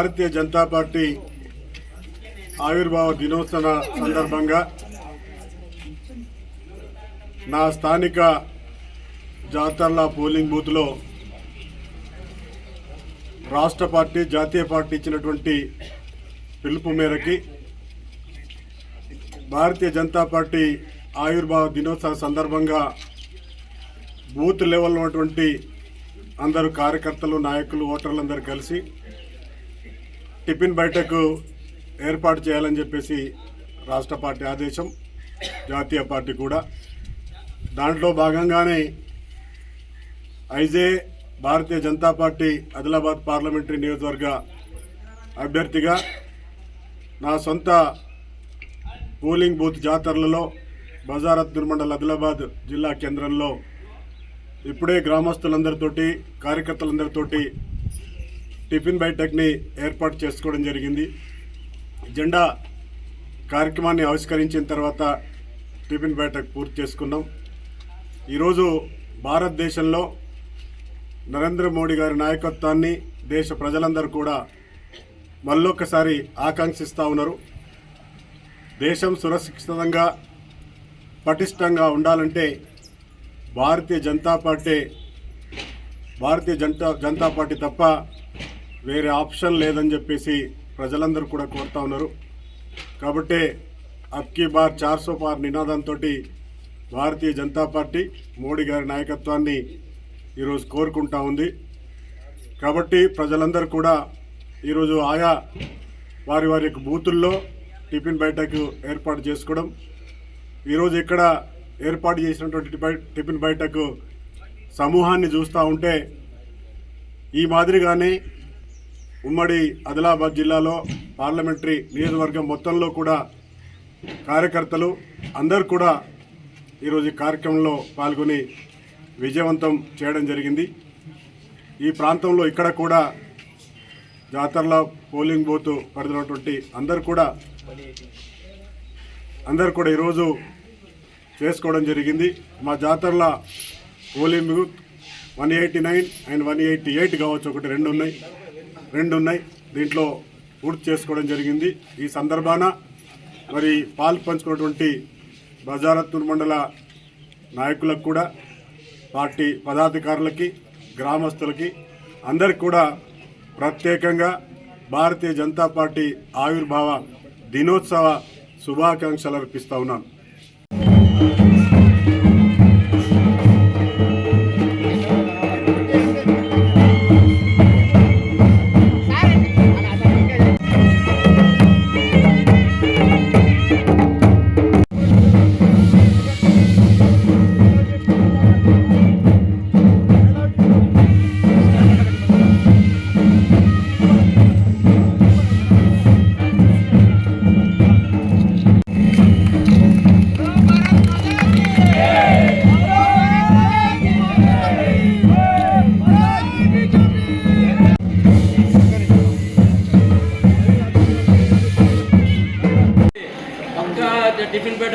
భారతీయ Janata party ఆవిర్భావ దినోత్సవ సందర్భంగా నా స్థానిక జాతర్ల పోలింగ్ బూత్లో రాష్ట్ర పార్టీ జాతీయ పార్టీ ఇచ్చినటువంటి పిలుపు మేరకి భారతీయ జనతా పార్టీ ఆవిర్భావ దినోత్సవ సందర్భంగా బూత్ లెవెల్లో ఉన్నటువంటి అందరూ కార్యకర్తలు నాయకులు ఓటర్లందరూ కలిసి టిఫిన్ బయటకు ఏర్పాటు చేయాలని చెప్పేసి రాష్ట్ర పార్టీ ఆదేశం జాతీయ పార్టీ కూడా. దాంట్లో భాగంగానే ఐజే భారతీయ జనతా పార్టీ ఆదిలాబాద్ పార్లమెంటరీ నియోజకవర్గ అభ్యర్థిగా నా సొంత పోలింగ్ బూత్ జాతరలలో బజారత్ నిర్మండల్ ఆదిలాబాద్ జిల్లా కేంద్రంలో ఇప్పుడే గ్రామస్తులందరితోటి కార్యకర్తలందరితోటి టిఫిన్ బయటక్ని ఏర్పాటు చేసుకోవడం జరిగింది. జెండా కార్యక్రమాన్ని ఆవిష్కరించిన తర్వాత టిఫిన్ బైఠక్ పూర్తి చేసుకున్నాం. ఈరోజు భారతదేశంలో నరేంద్ర మోడీ గారి నాయకత్వాన్ని దేశ ప్రజలందరూ కూడా మళ్ళొక్కసారి ఆకాంక్షిస్తూ ఉన్నారు. దేశం సురక్షితంగా పటిష్టంగా ఉండాలంటే భారతీయ జనతా పార్టీ భారతీయ జనతా జనతా పార్టీ తప్ప వేరే ఆప్షన్ లేదని చెప్పేసి ప్రజలందరూ కూడా కోరుతా ఉన్నారు. కాబట్టి అబ్కీ బార్ చార్సో పార్ నినాదంతో భారతీయ జనతా పార్టీ మోడీ గారి నాయకత్వాన్ని ఈరోజు కోరుకుంటా ఉంది. కాబట్టి ప్రజలందరూ కూడా ఈరోజు ఆయా వారి వారి యొక్క బూతుల్లో టిఫిన్ బయటకు ఏర్పాటు చేసుకోవడం ఈరోజు ఇక్కడ ఏర్పాటు చేసినటువంటి టిఫిన్- టిఫిన్ బయటకు సమూహాన్ని చూస్తూ ఉంటే ఈ మాదిరిగానే ఉమ్మడి ఆదిలాబాద్ జిల్లాలో పార్లమెంటరీ నియోజకవర్గం మొత్తంలో కూడా కార్యకర్తలు అందరు కూడా ఈరోజు ఈ కార్యక్రమంలో పాల్గొని విజయవంతం చేయడం జరిగింది. ఈ ప్రాంతంలో ఇక్కడ కూడా జాతరల పోలింగ్ బూత్ పరిధినటువంటి అందరు కూడా అందరు కూడా ఈరోజు చేసుకోవడం జరిగింది. మా జాతరల polling booth one eighty nine and one eighty eight కావచ్చు ఒకటి రెండు ఉన్నాయి. రెండు ఉన్నాయి. దీంట్లో పూర్తి చేసుకోవడం జరిగింది. ఈ సందర్భాన మరి పాలు పంచుకున్నటువంటి బజారత్నూర్ మండల నాయకులకు కూడా పార్టీ పదాధికారులకి గ్రామస్తులకి అందరికి కూడా ప్రత్యేకంగా భారతీయ జనతా పార్టీ ఆవిర్భావ దినోత్సవ శుభాకాంక్షలు అర్పిస్తూ ఉన్నాను. ಟಿಫಿನ್ ಪ್ಲೇಟ್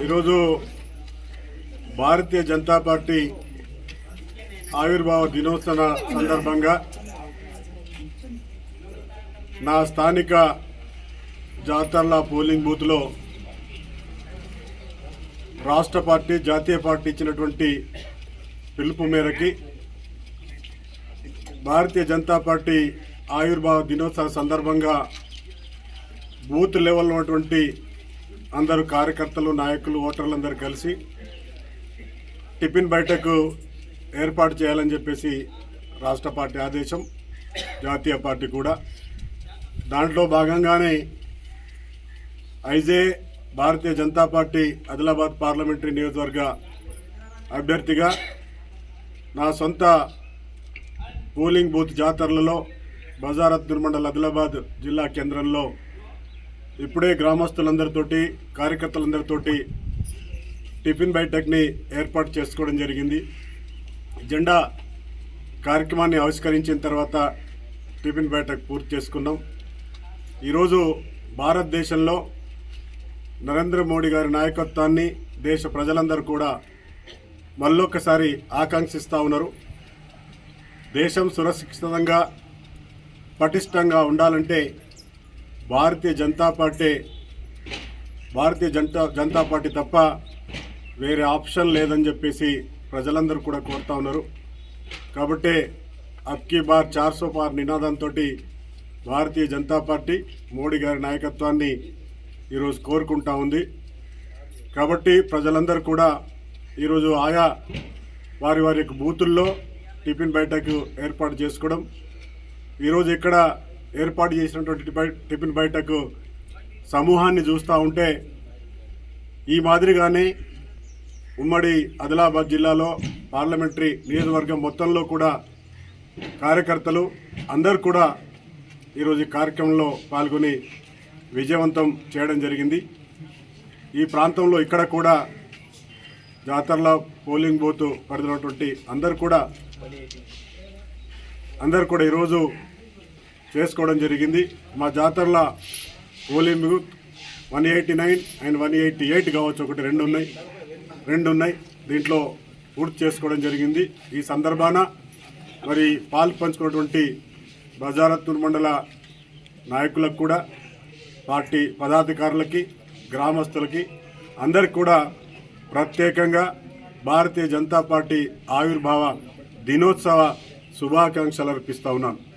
ఈరోజు భారతీయ జనతా పార్టీ ఆవిర్భావ దినోత్సవ సందర్భంగా నా స్థానిక జాతర్ల పోలింగ్ బూత్లో రాష్ట్ర పార్టీ జాతీయ పార్టీ ఇచ్చినటువంటి పిలుపు మేరకి భారతీయ జనతా పార్టీ ఆవిర్భావ దినోత్సవ సందర్భంగా బూత్ లెవెల్లో ఉన్నటువంటి అందరూ కార్యకర్తలు నాయకులు ఓటర్లందరూ కలిసి టిఫిన్ బయటకు ఏర్పాటు చేయాలని చెప్పేసి రాష్ట్ర పార్టీ ఆదేశం జాతీయ పార్టీ కూడా. దాంట్లో భాగంగానే ఐజే భారతీయ జనతా పార్టీ ఆదిలాబాద్ పార్లమెంటరీ నియోజకవర్గ అభ్యర్థిగా నా సొంత పోలింగ్ బూత్ జాతరలలో బజారత్ నిర్మండల్ ఆదిలాబాద్ జిల్లా కేంద్రంలో ఇప్పుడే గ్రామస్తులందరితోటి కార్యకర్తలందరితోటి టిఫిన్ బైఠక్ని ఏర్పాటు చేసుకోవడం జరిగింది. జెండా కార్యక్రమాన్ని ఆవిష్కరించిన తర్వాత టిఫిన్ బైఠక్ పూర్తి చేసుకున్నాం. ఈరోజు భారతదేశంలో నరేంద్ర మోడీ గారి నాయకత్వాన్ని దేశ ప్రజలందరూ కూడా మళ్ళొక్కసారి ఆకాంక్షిస్తూ ఉన్నారు. దేశం సురక్షితంగా పటిష్టంగా ఉండాలంటే భారతీయ జనతా పార్టీ భారతీయ జనతా జనతా పార్టీ తప్ప వేరే ఆప్షన్ లేదని చెప్పేసి ప్రజలందరూ కూడా కోరుతా ఉన్నారు. కాబట్టి అబ్కీ బార్ చార్సో పార్ నినాదంతో భారతీయ జనతా పార్టీ మోడీ గారి నాయకత్వాన్ని ఈరోజు కోరుకుంటా ఉంది. కాబట్టి ప్రజలందరూ కూడా ఈరోజు ఆయా వారి వారి యొక్క బూతుల్లో టిఫిన్ బయటకు ఏర్పాటు చేసుకోవడం ఈరోజు ఇక్కడ ఏర్పాటు చేసినటువంటి టిఫిన్ బయటకు సమూహాన్ని చూస్తూ ఉంటే ఈ మాదిరిగానే ఉమ్మడి ఆదిలాబాద్ జిల్లాలో పార్లమెంటరీ నియోజకవర్గం మొత్తంలో కూడా కార్యకర్తలు అందరు కూడా ఈరోజు కార్యక్రమంలో పాల్గొని విజయవంతం చేయడం జరిగింది. ఈ ప్రాంతంలో ఇక్కడ కూడా జాతరలో పోలింగ్ బూత్ పరిధినటువంటి అందరు కూడా అందరు కూడా ఈరోజు చేసుకోవడం జరిగింది. మా జాతరల polling one eighty nine and one eighty eight కావచ్చు ఒకటి రెండు ఉన్నాయి. రెండు ఉన్నాయి. దీంట్లో పూర్తి చేసుకోవడం జరిగింది. ఈ సందర్భాన మరి పాలు పంచుకున్నటువంటి బజారత్ మండల నాయకులకు కూడా పార్టీ పదాధికారులకి గ్రామస్తులకి అందరికి కూడా ప్రత్యేకంగా భారతీయ జనతా పార్టీ ఆవిర్భావ దినోత్సవ శుభాకాంక్షలు అర్పిస్తూ ఉన్నాను